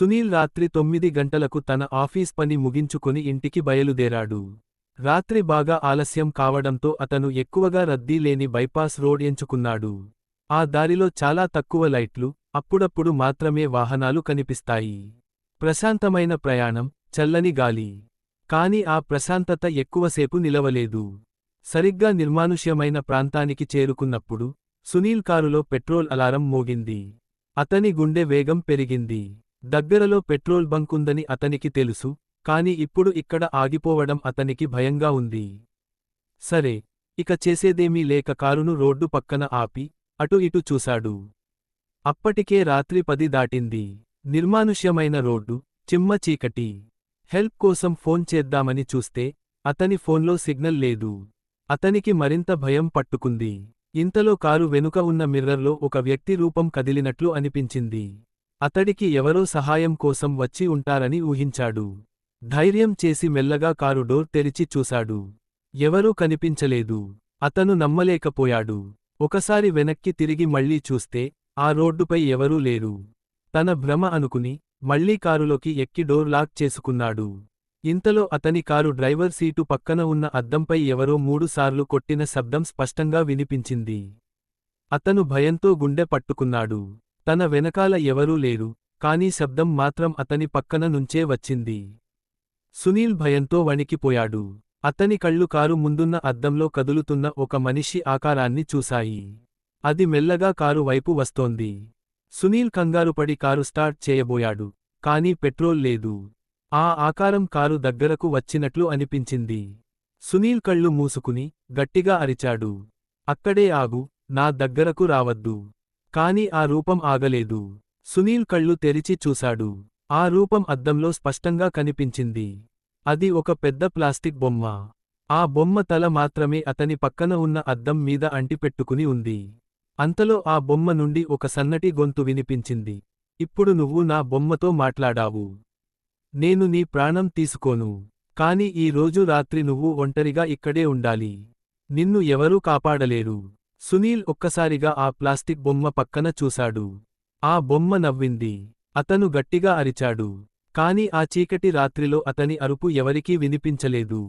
సునీల్ రాత్రి తొమ్మిది గంటలకు తన ఆఫీస్ పని ముగించుకుని ఇంటికి బయలుదేరాడు. రాత్రి బాగా ఆలస్యం కావడంతో అతను ఎక్కువగా రద్దీ లేని బైపాస్ రోడ్ ఎంచుకున్నాడు. ఆ దారిలో చాలా తక్కువ లైట్లు అప్పుడప్పుడు మాత్రమే వాహనాలు కనిపిస్తాయి. ప్రశాంతమైన ప్రయాణం చల్లని గాలి. కాని ఆ ప్రశాంతత ఎక్కువసేపు నిలవలేదు. సరిగ్గా నిర్మానుష్యమైన ప్రాంతానికి చేరుకున్నప్పుడు సునీల్ కారులో పెట్రోల్ అలారం మోగింది. అతని గుండె వేగం పెరిగింది. దగ్గరలో పెట్రోల్ బంక్ ఉందని అతనికి తెలుసు కాని ఇప్పుడు ఇక్కడ ఆగిపోవడం అతనికి భయంగా ఉంది. సరే ఇక చేసేదేమీ లేక కారును రోడ్డు పక్కన ఆపి అటు ఇటు చూశాడు. అప్పటికే రాత్రి పది దాటింది. నిర్మానుష్యమైన రోడ్డు చిమ్మ చీకటి. హెల్ప్ కోసం ఫోన్ చేద్దామని చూస్తే అతని ఫోన్లో సిగ్నల్ లేదు. అతనికి మరింత భయం పట్టుకుంది. ఇంతలో కారు వెనుక ఉన్న మిర్రర్లో ఒక వ్యక్తి రూపం కదిలినట్లు అనిపించింది. అతడికి ఎవరో సహాయం కోసం వచ్చి ఉంటారని ఊహించాడు. ధైర్యం చేసి మెల్లగా కారు డోర్ తెరిచి చూశాడు. ఎవరూ కనిపించలేదు. అతను నమ్మలేకపోయాడు. ఒకసారి వెనక్కి తిరిగి మళ్ళీ చూస్తే ఆ రోడ్డుపై ఎవరూ లేరు. తన భ్రమ అనుకుని మళ్ళీ కారులోకి ఎక్కి డోర్ లాక్ చేసుకున్నాడు. ఇంతలో అతని కారు డ్రైవర్ సీటు పక్కన ఉన్న అద్దంపై ఎవరో మూడుసార్లు కొట్టిన శబ్దం స్పష్టంగా వినిపించింది. అతను భయంతో గుండె పట్టుకున్నాడు. తన వెనకాల ఎవరూ లేరు కానీ శబ్దం మాత్రం అతని పక్కన నుంచే వచ్చింది. సునీల్ భయంతో వణికిపోయాడు. అతని కళ్ళు కారు ముందున్న అద్దంలో కదులుతున్న ఒక మనిషి ఆకారాన్ని చూశాయి. అది మెల్లగా కారు వైపు వస్తోంది. సునీల్ కంగారుపడి కారు స్టార్ట్ చేయబోయాడు కానీ పెట్రోల్ లేదు. ఆ ఆకారం కారు దగ్గరకు వచ్చినట్లు అనిపించింది. సునీల్ కళ్ళు మూసుకుని గట్టిగా అరిచాడు. అక్కడే ఆగు నా దగ్గరకు రావద్దు. కాని ఆ రూపం ఆగలేదు. సునీల్ కళ్ళు తెరిచి చూశాడు. ఆ రూపం అద్దంలో స్పష్టంగా కనిపించింది. అది ఒక పెద్ద ప్లాస్టిక్ బొమ్మ. ఆ బొమ్మ తల మాత్రమే అతని పక్కన ఉన్న అద్దం మీద అంటిపెట్టుకుని ఉంది. అంతలో ఆ బొమ్మ నుండి ఒక సన్నటి గొంతు వినిపించింది. ఇప్పుడు నువ్వు నా బొమ్మతో మాట్లాడావు. నేను నీ ప్రాణం తీసుకోను. కాని ఈ రోజు రాత్రి నువ్వు ఒంటరిగా ఇక్కడే ఉండాలి. నిన్ను ఎవరూ కాపాడలేరు. సునీల్ ఒక్కసారిగా ఆ ప్లాస్టిక్ బొమ్మ పక్కన చూశాడు. ఆ బొమ్మ నవ్వింది. అతను గట్టిగా అరిచాడు. కాని ఆ చీకటి రాత్రిలో అతని అరుపు ఎవరికీ వినిపించలేదు.